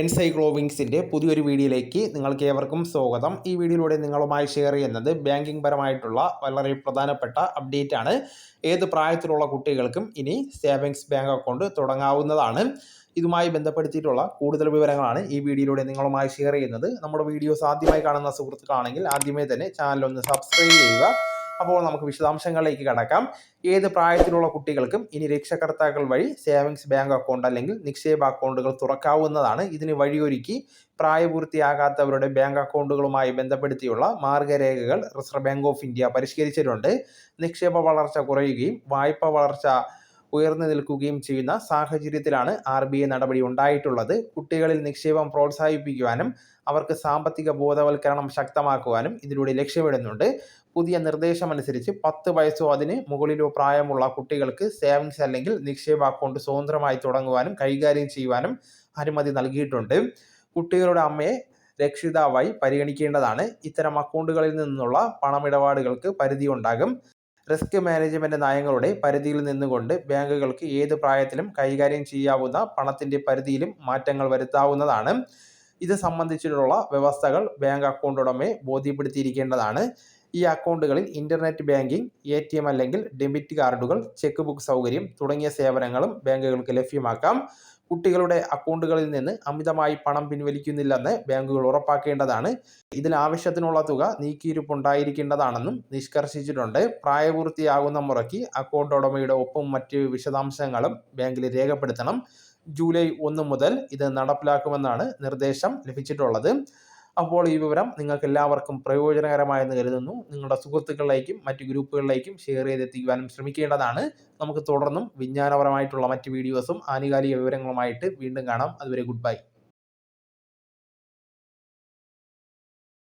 എൻസൈക്ലോവിങ്സിന്റെ പുതിയൊരു വീഡിയോയിലേക്ക് നിങ്ങൾക്ക് ഏവർക്കും സ്വാഗതം. ഈ വീഡിയോയിലൂടെ നിങ്ങളുമായി ഷെയർ ചെയ്യുന്നത് ബാങ്കിംഗ് പരമായിട്ടുള്ള വളരെ പ്രധാനപ്പെട്ട അപ്ഡേറ്റ് ആണ്. ഏത് പ്രായത്തിലുള്ള കുട്ടികൾക്കും ഇനി സേവിങ്സ് ബാങ്ക് അക്കൗണ്ട് തുടങ്ങാവുന്നതാണ്. ഇതുമായി ബന്ധപ്പെടുത്തിയിട്ടുള്ള കൂടുതൽ വിവരങ്ങളാണ് ഈ വീഡിയോയിലൂടെ നിങ്ങളുമായി ഷെയർ ചെയ്യുന്നത്. നമ്മുടെ വീഡിയോസ് ആദ്യമായി കാണുന്ന സുഹൃത്തുക്കളാണെങ്കിൽ ആദ്യമേ തന്നെ ചാനൽ ഒന്ന് സബ്സ്ക്രൈബ് ചെയ്യുക. അപ്പോൾ നമുക്ക് വിശദാംശങ്ങളിലേക്ക് കടക്കാം. ഏത് പ്രായത്തിലുള്ള കുട്ടികൾക്കും ഇനി രക്ഷകർത്താക്കൾ വഴി സേവിങ്സ് ബാങ്ക് അക്കൗണ്ട് അല്ലെങ്കിൽ നിക്ഷേപ അക്കൗണ്ടുകൾ തുറക്കാവുന്നതാണ്. ഇതിന് വഴിയൊരുക്കി പ്രായപൂർത്തിയാകാത്തവരുടെ ബാങ്ക് അക്കൗണ്ടുകളുമായി ബന്ധപ്പെടുത്തിയുള്ള മാർഗരേഖകൾ റിസർവ് ബാങ്ക് ഓഫ് ഇന്ത്യ പരിഷ്കരിച്ചിട്ടുണ്ട്. നിക്ഷേപ വളർച്ച കുറയുകയും വായ്പ വളർച്ച ഉയർന്നു നിൽക്കുകയും ചെയ്യുന്ന സാഹചര്യത്തിലാണ് ആർ ബി ഐ നടപടി ഉണ്ടായിട്ടുള്ളത്. കുട്ടികളിൽ നിക്ഷേപം പ്രോത്സാഹിപ്പിക്കുവാനും അവർക്ക് സാമ്പത്തിക ബോധവൽക്കരണം ശക്തമാക്കുവാനും ഇതിലൂടെ ലക്ഷ്യമിടുന്നുണ്ട്. പുതിയ നിർദ്ദേശമനുസരിച്ച് പത്ത് വയസ്സോ അതിന് മുകളിലോ പ്രായമുള്ള കുട്ടികൾക്ക് സേവിങ്സ് അല്ലെങ്കിൽ നിക്ഷേപ അക്കൗണ്ട് സ്വതന്ത്രമായി തുടങ്ങുവാനും കൈകാര്യം ചെയ്യുവാനും അനുമതി നൽകിയിട്ടുണ്ട്. കുട്ടികളുടെ അമ്മയെ രക്ഷിതാവായി പരിഗണിക്കേണ്ടതാണ്. ഇത്തരം അക്കൗണ്ടുകളിൽ നിന്നുള്ള പണമിടപാടുകൾക്ക് പരിധി ഉണ്ടാകും റിസ്ക് മാനേജ്മെന്റ് നയങ്ങളുടെ പരിധിയിൽ നിന്നുകൊണ്ട് ബാങ്കുകൾക്ക് ഏത് പ്രായത്തിലും കൈകാര്യം ചെയ്യാവുന്ന പണത്തിന്റെ പരിധിയിലും മാറ്റങ്ങൾ വരുത്താവുന്നതാണ്. ഇത് സംബന്ധിച്ചിട്ടുള്ള വ്യവസ്ഥകൾ ബാങ്ക് അക്കൗണ്ട് ഉടമയെ ബോധ്യപ്പെടുത്തിയിരിക്കേണ്ടതാണ്. ഈ അക്കൗണ്ടുകളിൽ internet banking A T M അല്ലെങ്കിൽ ഡെബിറ്റ് കാർഡുകൾ ചെക്ക് ബുക്ക് സൗകര്യം തുടങ്ങിയ സേവനങ്ങളും ബാങ്കുകൾക്ക് ലഭ്യമാക്കാം. കുട്ടികളുടെ അക്കൗണ്ടുകളിൽ നിന്ന് അമിതമായി പണം പിൻവലിക്കുന്നില്ലെന്ന് ബാങ്കുകൾ ഉറപ്പാക്കേണ്ടതാണ്. ഇതിൽ ആവശ്യത്തിനുള്ള തുക നീക്കിയിരിപ്പുണ്ടായിരിക്കേണ്ടതാണെന്നും നിഷ്കർഷിച്ചിട്ടുണ്ട്. പ്രായപൂർത്തിയാകുന്ന മുറയ്ക്ക് അക്കൗണ്ട് ഉടമയുടെ ഒപ്പം മറ്റ് വിശദാംശങ്ങളും ബാങ്കിൽ രേഖപ്പെടുത്തണം. ജൂലൈ ഒന്ന് മുതൽ ഇത് നടപ്പിലാക്കുമെന്നാണ് നിർദ്ദേശം ലഭിച്ചിട്ടുള്ളത്. അപ്പോൾ ഈ വിവരം നിങ്ങൾക്ക് എല്ലാവർക്കും പ്രയോജനകരമായെന്ന് കരുതുന്നു. നിങ്ങളുടെ സുഹൃത്തുക്കളിലേക്കും മറ്റ് ഗ്രൂപ്പുകളിലേക്കും ഷെയർ ചെയ്തെത്തിക്കുവാനും ശ്രമിക്കേണ്ടതാണ്. നമുക്ക് തുടർന്നും വിജ്ഞാനപരമായിട്ടുള്ള മറ്റ് വീഡിയോസും ആനുകാലിക വിവരങ്ങളുമായിട്ട് വീണ്ടും കാണാം. അതുവരെ ഗുഡ് ബൈ